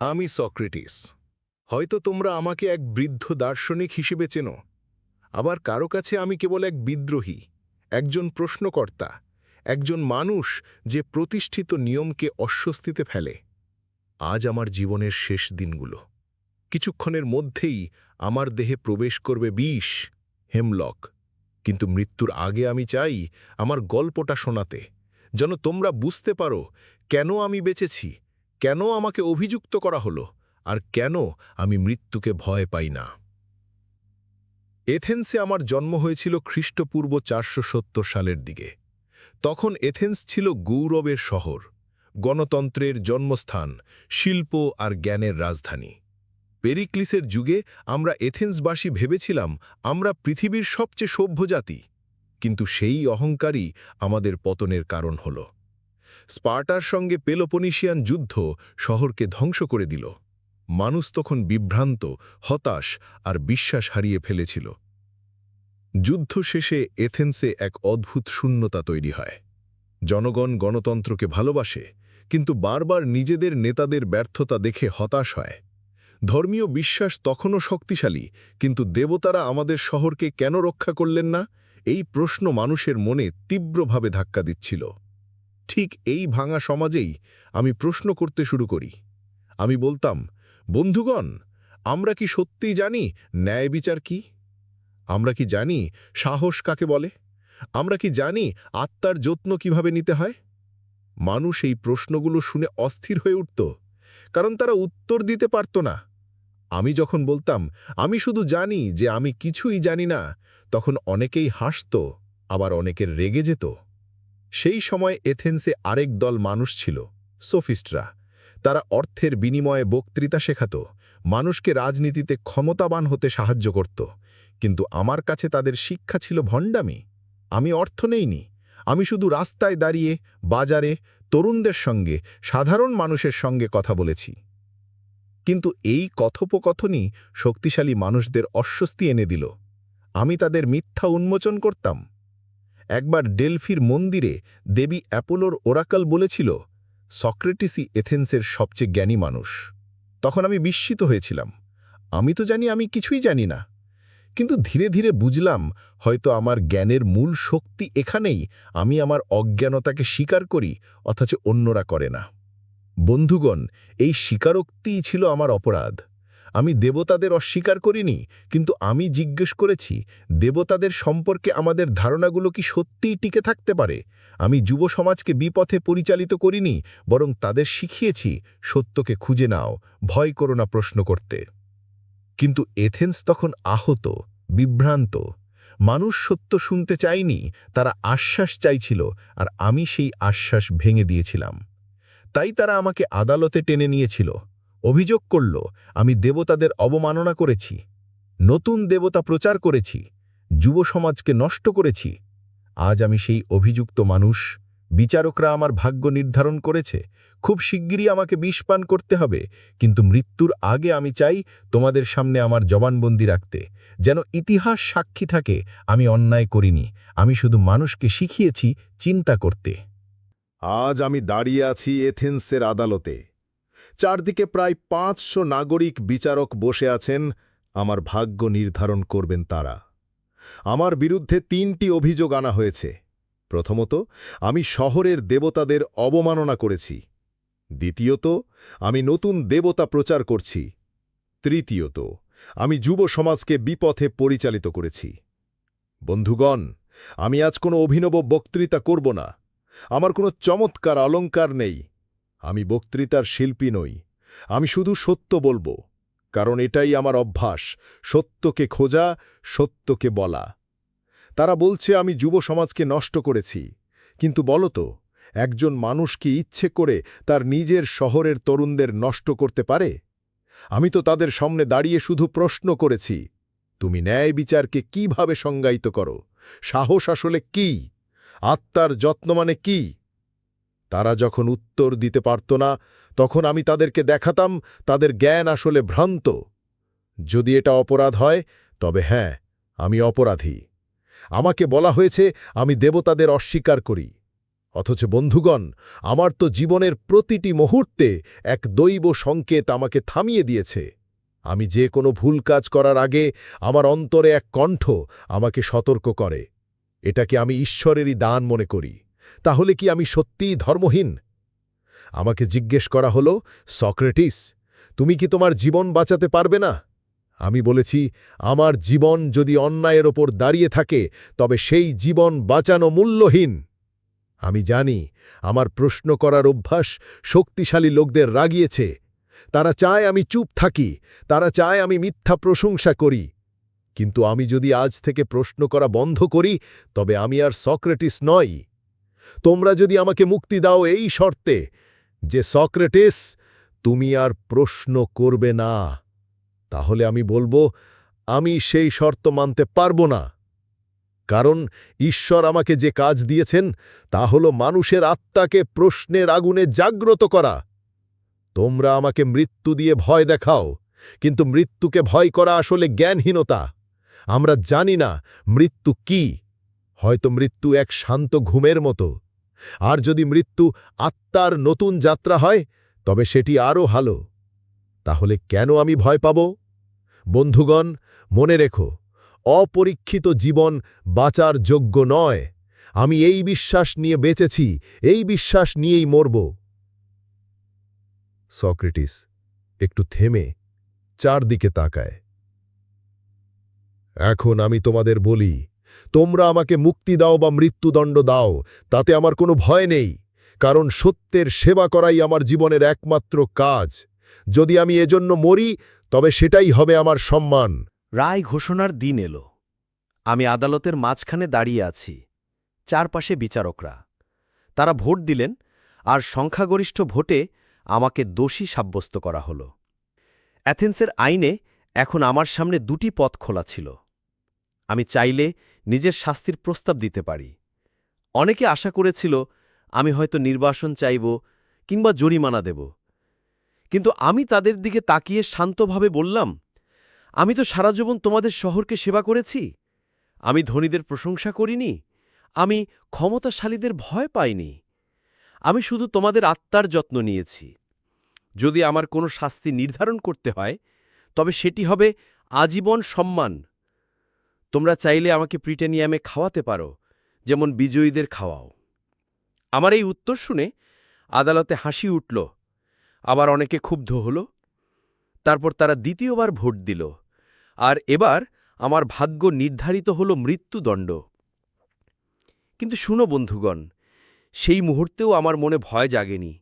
আমি সক্রেটিস। হয়তো তোমরা আমাকে এক বৃদ্ধ দার্শনিক হিসেবে চেনো। আবার কারও কাছে আমি কেবল এক বিদ্রোহী, একজন প্রশ্নকর্তা, একজন মানুষ যে প্রতিষ্ঠিত নিয়মকে অস্বস্তিতে ফেলে। আজ আমার জীবনের শেষ দিনগুলো। কিছুক্ষণের মধ্যেই আমার দেহে প্রবেশ করবে বিষ, হেমলক। কিন্তু মৃত্যুর আগে আমি চাই আমার গল্পটা শোনাতে, যেন তোমরা বুঝতে পারো কেন আমি বেঁচেছি কেন আমাকে অভিযুক্ত করা হলো আর কেন আমি মৃত্যুকে ভয় পাই না? এথেন্সে আমার জন্ম হয়েছিল খ্রিস্টপূর্ব চারশো সত্তর সালের দিকে। তখন এথেন্স ছিল গৌরবের শহর, গণতন্ত্রের জন্মস্থান, শিল্প আর জ্ঞানের রাজধানী। পেরিক্লিসের যুগে আমরা এথেন্সবাসী ভেবেছিলাম আমরা পৃথিবীর সবচেয়ে সভ্য জাতি কিন্তু সেই অহংকারই আমাদের পতনের কারণ হল। স্পার্টার সঙ্গে পেলোপনিশিয়ান যুদ্ধ শহরকে ধ্বংস করে দিল। মানুষ তখন বিভ্রান্ত, হতাশ আর বিশ্বাস হারিয়ে ফেলেছিল। যুদ্ধ শেষে এথেন্সে এক অদ্ভুত শূন্যতা তৈরি হয়। জনগণ গণতন্ত্রকে ভালোবাসে, কিন্তু বারবার নিজেদের নেতাদের ব্যর্থতা দেখে হতাশ হয়। ধর্মীয় বিশ্বাস তখনও শক্তিশালী, কিন্তু দেবতারা আমাদের শহরকে কেন রক্ষা করলেন না? এই প্রশ্ন মানুষের মনে তীব্রভাবে ধাক্কা দিচ্ছিল। ঠিক এই ভাঙা সমাজেই আমি প্রশ্ন করতে শুরু করি। আমি বলতাম, বন্ধুগণ, আমরা কি সত্যিই জানি ন্যায় বিচার কি? আমরা কি জানি সাহস কাকে বলে? আমরা কি জানি আত্মার যত্ন কীভাবে নিতে হয়? মানুষ এই প্রশ্নগুলো শুনে অস্থির হয়ে উঠত, কারণ তারা উত্তর দিতে পারত না। আমি যখন বলতাম, আমি শুধু জানি যে আমি কিছুই জানি না, তখন অনেকেই হাসত, আবার অনেকের রেগে যেত। সেই সময় এথেন্সে আরেক দল মানুষ ছিল, সোফিস্টরা। তারা অর্থের বিনিময়ে বক্তৃতা শেখাত, মানুষকে রাজনীতিতে ক্ষমতাবান হতে সাহায্য করত। কিন্তু আমার কাছে তাদের শিক্ষা ছিল ভণ্ডামি। আমি অর্থ নেইনি। আমি শুধু রাস্তায় দাঁড়িয়ে, বাজারে, তরুণদের সঙ্গে, সাধারণ মানুষের সঙ্গে কথা বলেছি। কিন্তু এই কথোপকথনই শক্তিশালী মানুষদের অস্বস্তি এনে দিল। আমি তাদের মিথ্যা উন্মোচন করতাম। একবার ডেলফির মন্দিরে দেবী অ্যাপোলোর ওরাকাল বলেছিল, সক্রেটিসই এথেন্সের সবচেয়ে জ্ঞানী মানুষ। তখন আমি বিস্মিত হয়েছিলাম। আমি তো জানি, আমি কিছুই জানি না। কিন্তু ধীরে ধীরে বুঝলাম, হয়তো আমার জ্ঞানের মূল শক্তি এখানেই, আমি আমার অজ্ঞানতাকে স্বীকার করি, অথচ অন্যরা করে না। বন্ধুগণ, এই স্বীকারোক্তিই ছিল আমার অপরাধ। আমি দেবতাদের অস্বীকার করিনি, কিন্তু আমি জিজ্ঞেস করেছি, দেবতাদের সম্পর্কে আমাদের ধারণাগুলো কি সত্যিই টিকে থাকতে পারে? আমি যুব সমাজকে বিপথে পরিচালিত করিনি, বরং তাদের শিখিয়েছি, সত্যকে খুঁজে নাও, ভয় করো না প্রশ্ন করতে। কিন্তু এথেন্স তখন আহত, বিভ্রান্ত। মানুষ সত্য শুনতে চায়নি, তারা আশ্বাস চাইছিল, আর আমি সেই আশ্বাস ভেঙে দিয়েছিলাম। তাই তারা আমাকে আদালতে টেনে নিয়েছিল। অভিযোগ করল, আমি দেবতাদের অবমাননা করেছি, নতুন দেবতা প্রচার করেছি, যুব সমাজকে নষ্ট করেছি। আজ আমি সেই অভিযুক্ত মানুষ, বিচারকরা আমার ভাগ্য নির্ধারণ করেছে। খুব শিগগিরই আমাকে বিষ পান করতে হবে, কিন্তু মৃত্যুর আগে আমি চাই তোমাদের সামনে আমার জবানবন্দি রাখতে। যেন ইতিহাস সাক্ষী থাকে, আমি অন্যায় করিনি, আমি শুধু মানুষকে শিখিয়েছি চিন্তা করতে। আজ আমি দাঁড়িয়ে আছি এথেন্সের আদালতে। চারদিকে প্রায় পাঁচশো নাগরিক বিচারক বসে আছেন, আমার ভাগ্য নির্ধারণ করবেন তারা। আমার বিরুদ্ধে তিনটি অভিযোগ আনা হয়েছে। প্রথমত, আমি শহরের দেবতাদের অবমাননা করেছি। দ্বিতীয়ত, আমি নতুন দেবতা প্রচার করছি। তৃতীয়ত, আমি যুব সমাজকে বিপথে পরিচালিত করেছি। বন্ধুগণ, আমি আজ কোনো অভিনব বক্তৃতা করব না। আমার কোনো চমৎকার অলঙ্কার নেই। আমি বক্তৃতার শিল্পী নই। আমি শুধু সত্য বলব, কারণ এটাই আমার অভ্যাস, সত্যকে খোঁজা, সত্যকে বলা। তারা বলছে, আমি যুব সমাজকে নষ্ট করেছি। কিন্তু বলতো একজন মানুষ কি ইচ্ছে করে তার নিজের শহরের তরুণদের নষ্ট করতে পারে? আমি তো তাদের সামনে দাঁড়িয়ে শুধু প্রশ্ন করেছি, তুমি ন্যায় বিচারকে কীভাবে সংজ্ঞায়িত করো? সাহস আসলে কি? আত্মার যত্ন মানে কি? তারা যখন উত্তর দিতে পারত না, তখন আমি তাদেরকে দেখাতাম, তাদের জ্ঞান আসলে ভ্রান্ত। যদি এটা অপরাধ হয়, তবে হ্যাঁ আমি অপরাধী। আমাকে বলা হয়েছে, আমি দেবতাদের অস্বীকার করি। অথচ বন্ধুগণ, আমার তো জীবনের প্রতিটি মুহূর্তে এক দৈব সংকেত আমাকে থামিয়ে দিয়েছে। আমি যে কোনো ভুল কাজ করার আগে আমার অন্তরে এক কণ্ঠ আমাকে সতর্ক করে। এটাকে আমি ঈশ্বরেরই দান মনে করি। তাহলে কি আমি সত্যিই ধর্মহীন? আমাকে জিজ্ঞেস করা হলো, সক্রেটিস, তুমি কি তোমার জীবন বাঁচাতে পারবে না? আমি বলেছি, আমার জীবন যদি অন্যায়ের ওপর দাঁড়িয়ে থাকে, তবে সেই জীবন বাঁচানো মূল্যহীন। আমি জানি, আমার প্রশ্ন করার অভ্যাস শক্তিশালী লোকদের রাগিয়েছে। তারা চায় আমি চুপ থাকি, তারা চায় আমি মিথ্যা প্রশংসা করি। কিন্তু আমি যদি আজ থেকে প্রশ্ন করা বন্ধ করি, তবে আমি আর সক্রেটিস নই। তোমরা যদি আমাকে মুক্তি দাও এই শর্তে যে সক্রেটিস, তুমি আর প্রশ্ন করবে না। তাহলে আমি বলব, আমি সেই শর্ত মানতে পারব না। কারণ ঈশ্বর আমাকে যে কাজ দিয়েছেন, তা হল মানুষের আত্মাকে প্রশ্নের আগুনে জাগ্রত করা। তোমরা আমাকে মৃত্যু দিয়ে ভয় দেখাও, কিন্তু মৃত্যুকে ভয় করা আসলে জ্ঞানহীনতা। আমরা জানি না মৃত্যু কি। হয়তো মৃত্যু এক শান্ত ঘুমের মতো। আর যদি মৃত্যু আত্মার নতুন যাত্রা হয়, তবে সেটি আরও ভালো। তাহলে কেন আমি ভয় পাব? বন্ধুগণ, মনে রেখো, অপরীক্ষিত জীবন বাঁচার যোগ্য নয়। আমি এই বিশ্বাস নিয়ে বেঁচেছি, এই বিশ্বাস নিয়েই মরব। সক্রেটিস, একটু থেমে চারদিকে তাকায়। এখন আমি তোমাদের বলি তোমরা আমাকে মুক্তি দাও বা মৃত্যুদণ্ড দাও, তাতে আমার কোনো ভয় নেই, কারণ সত্যের সেবা করাই আমার জীবনের একমাত্র কাজ। যদি আমি এজন্য মরি, তবে সেটাই হবে আমার সম্মান। রায় ঘোষণার দিন এলো। আমি আদালতের মাঝখানে দাঁড়িয়ে আছি, চারপাশে বিচারকরা। তারা ভোট দিলেন, আর সংখ্যাগরিষ্ঠ ভোটে আমাকে দোষী সাব্যস্ত করা হল। অ্যাথেন্সের আইনে এখন আমার সামনে দুটি পথ খোলা ছিল। আমি চাইলে নিজের শাস্তির প্রস্তাব দিতে পারি। অনেকে আশা করেছিল, আমি হয়তো নির্বাসন চাইব কিংবা জরিমানা দেব। কিন্তু আমি তাদের দিকে তাকিয়ে শান্তভাবে বললাম, আমি তো সারা জীবন তোমাদের শহরকে সেবা করেছি। আমি ধনীদের প্রশংসা করিনি। আমি ক্ষমতাশালীদের ভয় পাইনি। আমি শুধু তোমাদের আত্মার যত্ন নিয়েছি। যদি আমার কোনো শাস্তি নির্ধারণ করতে হয়, তবে সেটি হবে আজীবন সম্মান। তোমরা চাইলে আমাকে প্রিটেনিয়ামে খাওয়াতে পারো, যেমন বিজয়ীদের খাওয়াও। আমার এই উত্তর শুনে আদালতে হাসি উঠল। আবার অনেকে ক্ষুব্ধ হল। তারপর তারা দ্বিতীয়বার ভোট দিল। আর এবার আমার ভাগ্য নির্ধারিত হল মৃত্যুদণ্ড। কিন্তু শুনো বন্ধুগণ, সেই মুহূর্তেও আমার মনে ভয় জাগেনি।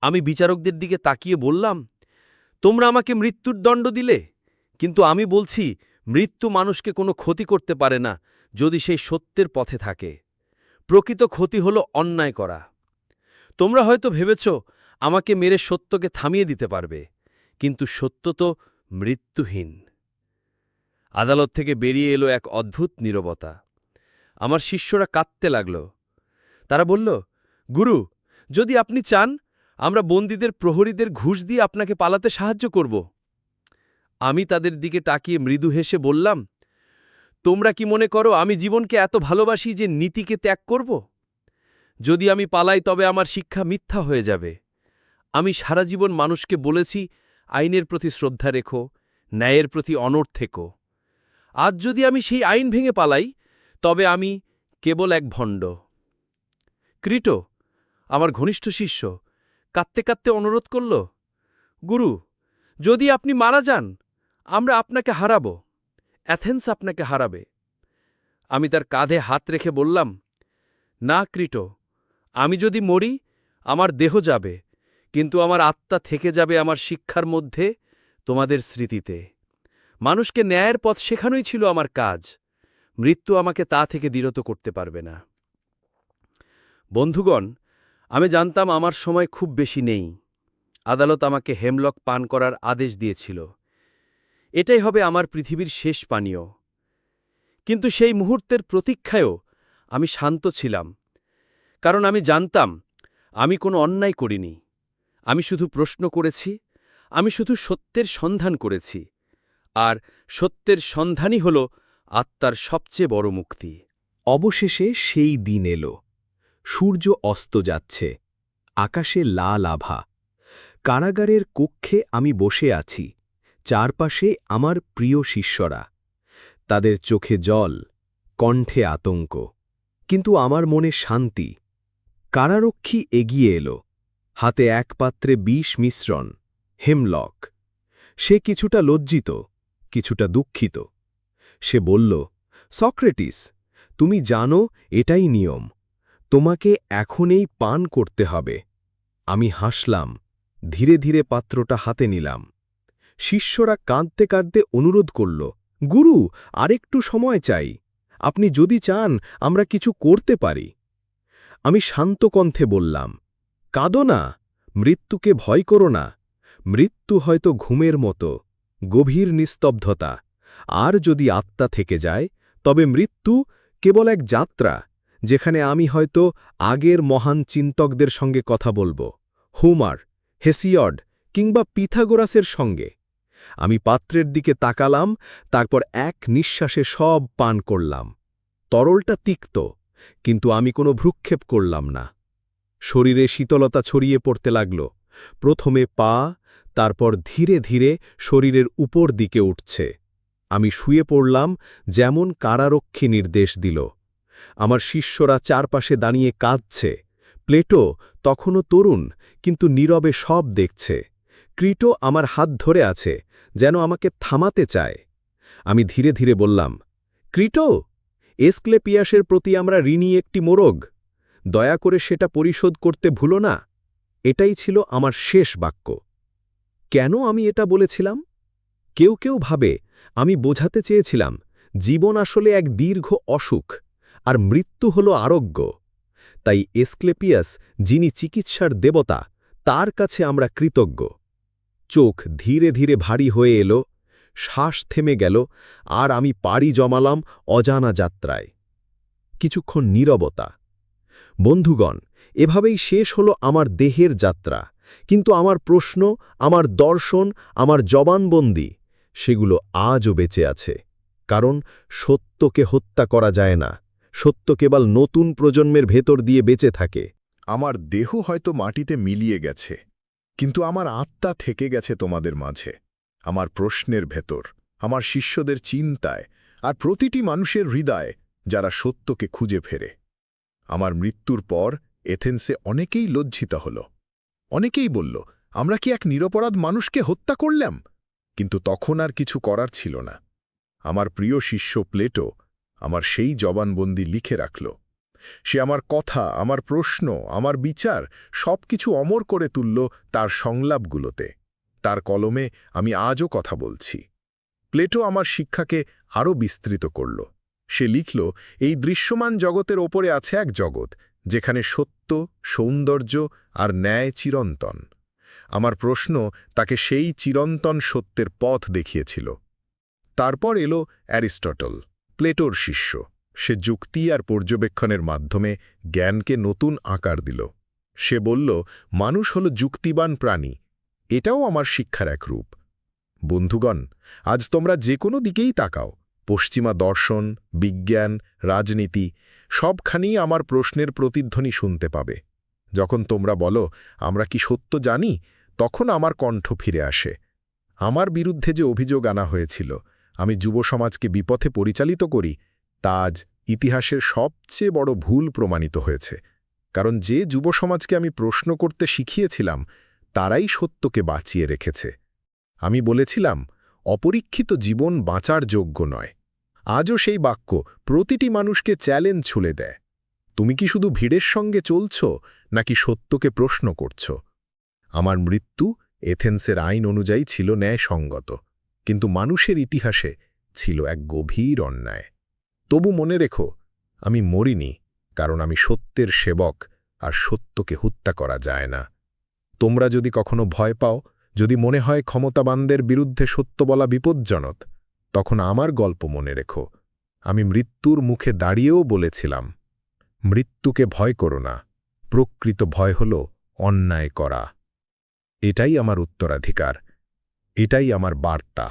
আমি বিচারকদের দিকে তাকিয়ে বললাম, তোমরা আমাকে মৃত্যুর দণ্ড দিলে, কিন্তু আমি বলছি মৃত্যু মানুষকে কোনো ক্ষতি করতে পারে না যদি সেই সত্যের পথে থাকে। প্রকৃত ক্ষতি হল অন্যায় করা। তোমরা হয়তো ভেবেছ, আমাকে মেরে সত্যকে থামিয়ে দিতে পারবে, কিন্তু সত্য তো মৃত্যুহীন। আদালত থেকে বেরিয়ে এলো এক অদ্ভুত নীরবতা। আমার শিষ্যরা কাঁদতে লাগল। তারা বলল, গুরু, যদি আপনি চান, আমরা বন্দীদের প্রহরীদের ঘুষ দিয়ে আপনাকে পালাতে সাহায্য করব। আমি তাদের দিকে তাকিয়ে মৃদু হেসে বললাম, তোমরা কি মনে করো আমি জীবনকে এত ভালোবাসি যে নীতিকে ত্যাগ করব? যদি আমি পালাই তবে আমার শিক্ষা মিথ্যা হয়ে যাবে। আমি সারা জীবন মানুষকে বলেছি, আইনের প্রতি শ্রদ্ধা রেখো, ন্যায়ের প্রতি অনড় থেকো। আজ যদি আমি সেই আইন ভেঙে পালাই, তবে আমি কেবল এক ভণ্ড। ক্রিটো, আমার ঘনিষ্ঠ শিষ্য, কাঁদতে কাঁদতে অনুরোধ করল, গুরু, যদি আপনি মারা যান আমরা আপনাকে হারাব। অ্যাথেন্স আপনাকে হারাবে। আমি তার কাঁধে হাত রেখে বললাম, না, ক্রিটো, আমি যদি মরি, আমার দেহ যাবে, কিন্তু আমার আত্মা থেকে যাবে আমার শিক্ষার মধ্যে তোমাদের স্মৃতিতে। মানুষকে ন্যায়ের পথ শেখানোই ছিল আমার কাজ। মৃত্যু আমাকে তা থেকে বিরত করতে পারবে না। বন্ধুগণ, আমি জানতাম আমার সময় খুব বেশি নেই। আদালত আমাকে হেমলক পান করার আদেশ দিয়েছিল। এটাই হবে আমার পৃথিবীর শেষ পানীয়। কিন্তু সেই মুহূর্তের প্রতীক্ষায়ও আমি শান্ত ছিলাম, কারণ আমি জানতাম আমি কোনো অন্যায় করিনি। আমি শুধু প্রশ্ন করেছি, আমি শুধু সত্যের সন্ধান করেছি, আর সত্যের সন্ধানই হল আত্মার সবচেয়ে বড় মুক্তি। অবশেষে সেই দিন এলো, সূর্য অস্ত যাচ্ছে, আকাশে লাল আভা, কারাগারের কক্ষে আমি বসে আছি চারপাশে আমার প্রিয় শিষ্যরা। তাদের চোখে জল, কণ্ঠে আতঙ্ক। কিন্তু আমার মনে শান্তি। কারারক্ষী এগিয়ে এলো। হাতে এক পাত্রে বিষ মিশ্রণ, হেমলক। সে কিছুটা লজ্জিত, কিছুটা দুঃখিত। সে বলল, সক্রেটিস, তুমি জানো এটাই নিয়ম। তোমাকে এখনই পান করতে হবে। আমি হাসলাম, ধীরে ধীরে পাত্রটা হাতে নিলাম। শিষ্যরা কাঁদতে কাঁদতে অনুরোধ করল, গুরু, আরেকটু সময় চাই। আপনি যদি চান, আমরা কিছু করতে পারি। আমি শান্ত কণ্ঠে বললাম, কাঁদো না, মৃত্যুকে ভয় করো না। মৃত্যু হয়তো ঘুমের মতো, গভীর নিস্তব্ধতা। আর যদি আত্মা থেকে যায়, তবে মৃত্যু কেবল এক যাত্রা, যেখানে আমি হয়তো আগের মহান চিন্তকদের সঙ্গে কথা বলব। হুমার, হেসিয়ড, কিংবা পিথাগোরাসের সঙ্গে। আমি পাত্রের দিকে তাকালাম, তারপর এক নিঃশ্বাসে সব পান করলাম। তরলটা তিক্ত, কিন্তু আমি কোনো ভ্রুক্ষেপ করলাম না। শরীরে শীতলতা ছড়িয়ে পড়তে লাগল। প্রথমে পা, তারপর ধীরে ধীরে শরীরের উপর দিকে উঠছে। আমি শুয়ে পড়লাম, যেমন কারারক্ষী নির্দেশ দিল। আমার শিষ্যরা চারপাশে দাঁড়িয়ে কাঁদছে। প্লেটো তখনও তরুণ, কিন্তু নীরবে সব দেখছে। ক্রিটো আমার হাত ধরে আছে, যেন আমাকে থামাতে চায়। আমি ধীরে ধীরে বললাম ক্রিটো এসক্লেপিয়াসের প্রতি আমরা ঋণী একটি মোরগ। দয়া করে সেটা পরিশোধ করতে ভুলো না। এটাই ছিল আমার শেষ বাক্য। কেন আমি এটা বলেছিলাম? কেউ কেউ ভাবে, আমি বোঝাতে চেয়েছিলাম, জীবন আসলে এক দীর্ঘ অসুখ, আর মৃত্যু হল আরোগ্য। তাই এসক্লেপিয়াস, যিনি চিকিৎসার দেবতা, তার কাছে আমরা কৃতজ্ঞ। চোখ ধীরে ধীরে ভারী হয়ে এলো, শ্বাস থেমে গেল, আর আমি পাড়ি জমালাম অজানা যাত্রায়। কিছুক্ষণ নীরবতা। বন্ধুগণ, এভাবেই শেষ হলো আমার দেহের যাত্রা, কিন্তু আমার প্রশ্ন, আমার দর্শন, আমার জবানবন্দি, সেগুলো আজও বেঁচে আছে, কারণ সত্যকে হত্যা করা যায় না, সত্য কেবল নতুন প্রজন্মের ভেতর দিয়ে বেঁচে থাকে। আমার দেহ হয়তো মাটিতে মিলিয়ে গেছে। কিন্তু আমার আত্মা থেকে গেছে তোমাদের মাঝে, আমার প্রশ্নের ভেতর, আমার শিষ্যদের চিন্তায়, আর প্রতিটি মানুষের হৃদয় যারা সত্যকে খুঁজে ফেরে। আমার মৃত্যুর পর এথেন্সে অনেকেই লজ্জিত হল। অনেকেই বলল, আমরা কি এক নিরপরাধ মানুষকে হত্যা করলাম? কিন্তু তখন আর কিছু করার ছিল না। আমার প্রিয় শিষ্য প্লেটো আমার সেই জবানবন্দি লিখে রাখল সে আমার কথা, আমার প্রশ্ন, আমার বিচার সব কিছু অমর করে তুলল তার সংলাপগুলোতে। তার কলমে আমি আজও কথা বলছি। প্লেটো আমার শিক্ষাকে আরও বিস্তৃত করল। সে লিখল, এই দৃশ্যমান জগতের ওপরে আছে এক জগৎ, যেখানে সত্য, সৌন্দর্য আর ন্যায় চিরন্তন। আমার প্রশ্ন তাকে সেই চিরন্তন সত্যের পথ দেখিয়েছিল। তারপর এলো অ্যারিস্টটল, প্লেটোর শিষ্য। সে যুক্তি আর পর্যবেক্ষণের মাধ্যমে জ্ঞানকে নতুন আকার দিল। সে বলল, মানুষ হল যুক্তিবান প্রাণী। এটাও আমার শিক্ষার এক রূপ। বন্ধুগণ, আজ তোমরা যে কোনো দিকেই তাকাও। পশ্চিমা দর্শন, বিজ্ঞান, রাজনীতি সবখানেই আমার প্রশ্নের প্রতিধ্বনি শুনতে পাবে। যখন তোমরা বলো, আমরা কি সত্য জানি? তখন আমার কণ্ঠ ফিরে আসে। আমার বিরুদ্ধে যে অভিযোগ আনা হয়েছিল, আমি যুব সমাজকে বিপথে পরিচালিত করি। তা আজ ইতিহাসের সবচেয়ে বড় ভুল প্রমাণিত হয়েছে। কারণ যে যুব সমাজকে আমি প্রশ্ন করতে শিখিয়েছিলাম, তারাই সত্যকে বাঁচিয়ে রেখেছে। আমি বলেছিলাম, অপরীক্ষিত জীবন বাঁচার যোগ্য নয়। আজও সেই বাক্য প্রতিটি মানুষকে চ্যালেঞ্জ ছুলে দেয়। তুমি কি শুধু ভিড়ের সঙ্গে চলছ, নাকি সত্যকে প্রশ্ন করছ? আমার মৃত্যু এথেন্সের আইন অনুযায়ী ছিল ন্যায়সঙ্গত, কিন্তু মানুষের ইতিহাসে ছিল এক গভীর অন্যায়। তবু মনে রেখো, আমি মরিনি, কারণ আমি সত্যের সেবক, আর সত্যকে হত্যা করা যায় না। তোমরা যদি কখনো ভয় পাও, যদি মনে হয় ক্ষমতাবানদের বিরুদ্ধে সত্য বলা বিপজ্জনক, তখন আমার গল্প মনে রেখো। আমি মৃত্যুর মুখে দাঁড়িয়েও বলেছিলাম, মৃত্যুকে ভয় করো না, প্রকৃত ভয় হল অন্যায় করা। এটাই আমার উত্তরাধিকার, এটাই আমার বার্তা।